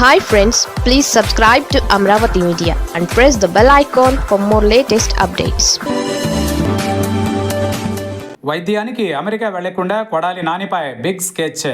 Hi friends please subscribe to Amaravati media and press the bell icon for more latest updates వైద్యానికి America వెళ్ళకుండా కొడాలి నానిపై big sketch.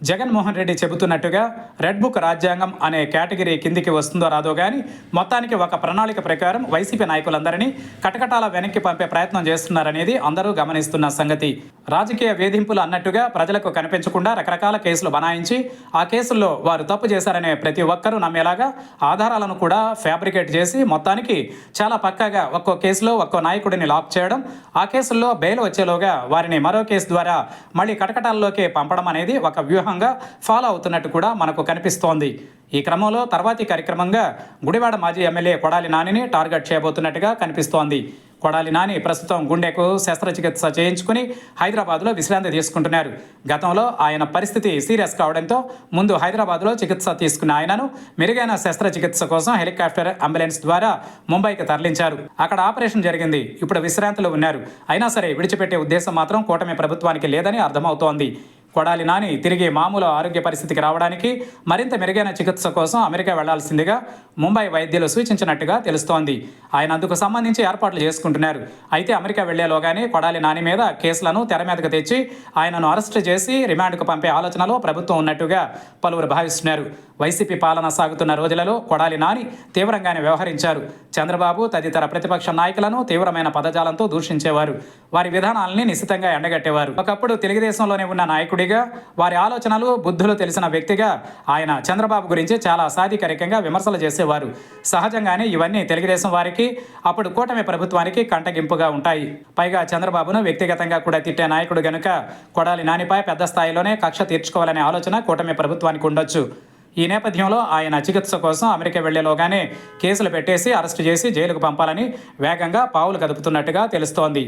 Jaganmohan Reddy చెబుతున్నట్టుగా red book రాజ్యాంగం అనే category కిందికి వస్తుందో రాదో కానీ మొత్తానికి ఒక ప్రణాళిక ప్రకారం వైసీపీ నాయకులందరినీ కటకటాల వెనక్కి పంపే ప్రయత్నం చేస్తున్నారనేది అందరూ గమనిస్తున్న సంగతి. రాజకీయ వేధింపులు అన్నట్టుగా ప్రజలకు కనిపించకుండా రకరకాల కేసులు బనాయించి ఆ కేసుల్లో వారు తప్పు చేశారనే ప్రతి ఒక్కరూ నమ్మేలాగా ఆధారాలను కూడా ఫ్యాబ్రికేట్ చేసి మొత్తానికి చాలా పక్కాగా ఒక్కో కేసులో ఒక్కో నాయకుడిని లాక్ చేయడం ఆ కేసుల్లో బెయిల్ వచ్చేలోగా వారిని మరో కేసు ద్వారా మళ్ళీ కటకటాల్లోకి పంపడం అనేది ఒక వ్యూహంగా ఫాలో అవుతున్నట్టు కూడా మనకు కనిపిస్తోంది. ఈ క్రమంలో తర్వాతి కార్యక్రమంగా గుడివాడ మాజీ ఎమ్మెల్యే కొడాలి నానిని టార్గెట్ చేయబోతున్నట్టుగా కనిపిస్తోంది. కొడాలి నాని ప్రస్తుతం గుండెకు శస్త్రచికిత్స చేయించుకుని హైదరాబాద్లో విశ్రాంతి తీసుకుంటున్నారు. గతంలో ఆయన పరిస్థితి సీరియస్ కావడంతో ముందు హైదరాబాద్లో చికిత్స తీసుకున్న ఆయనను మెరుగైన శస్త్రచికిత్స కోసం హెలికాప్టర్ అంబులెన్స్ ద్వారా ముంబైకి తరలించారు. అక్కడ ఆపరేషన్ జరిగింది. ఇప్పుడు విశ్రాంతిలో ఉన్నారు. అయినా సరే విడిచిపెట్టే ఉద్దేశం మాత్రం కూటమి ప్రభుత్వానికి లేదని అర్థమవుతోంది. కొడాలి నాని తిరిగి మామూలు ఆరోగ్య పరిస్థితికి రావడానికి మరింత మెరుగైన చికిత్స కోసం అమెరికా వెళ్ళాల్సిందిగా ముంబై వైద్యులు సూచించినట్టుగా తెలుస్తోంది. ఆయన అందుకు సంబంధించి ఏర్పాట్లు చేసుకుంటున్నారు. అయితే అమెరికా వెళ్ళేలోగానే కొడాలి నాని మీద కేసులను తెర మీదకు తెచ్చి ఆయనను అరెస్ట్ చేసి రిమాండ్కు పంపే ఆలోచనలో ప్రభుత్వం ఉన్నట్టుగా పలువురు భావిస్తున్నారు. వైసీపీ పాలన సాగుతున్న రోజులలో కొడాలి నాని తీవ్రంగానే వ్యవహరించారు. చంద్రబాబు తదితర ప్రతిపక్ష నాయకులను తీవ్రమైన పదజాలంతో దూషించేవారు. వారి విధానాలని నిశితంగా ఎండగట్టేవారు. ఒకప్పుడు తెలుగుదేశంలోనే ఉన్న నాయకుడు నాయకుడిగా వారి ఆలోచనలు బుద్ధులు తెలిసిన వ్యక్తిగా ఆయన చంద్రబాబు గురించి చాలా సాధికారికంగా విమర్శలు చేసేవారు. సహజంగానే ఇవన్నీ తెలుగుదేశం వారికి అప్పుడు కూటమి ప్రభుత్వానికి కంటగింపుగా ఉంటాయి. పైగా చంద్రబాబును వ్యక్తిగతంగా కూడా తిట్టే నాయకుడు గనుక కొడాలి నానిపై పెద్ద స్థాయిలోనే కక్ష తీర్చుకోవాలనే ఆలోచన కూటమి ప్రభుత్వానికి ఉండొచ్చు. ఈ నేపథ్యంలో ఆయన చికిత్స కోసం అమెరికా వెళ్ళేలోగానే కేసులు పెట్టేసి అరెస్టు చేసి జైలుకు పంపాలని వేగంగా పావులు కదుపుతున్నట్టుగా తెలుస్తోంది.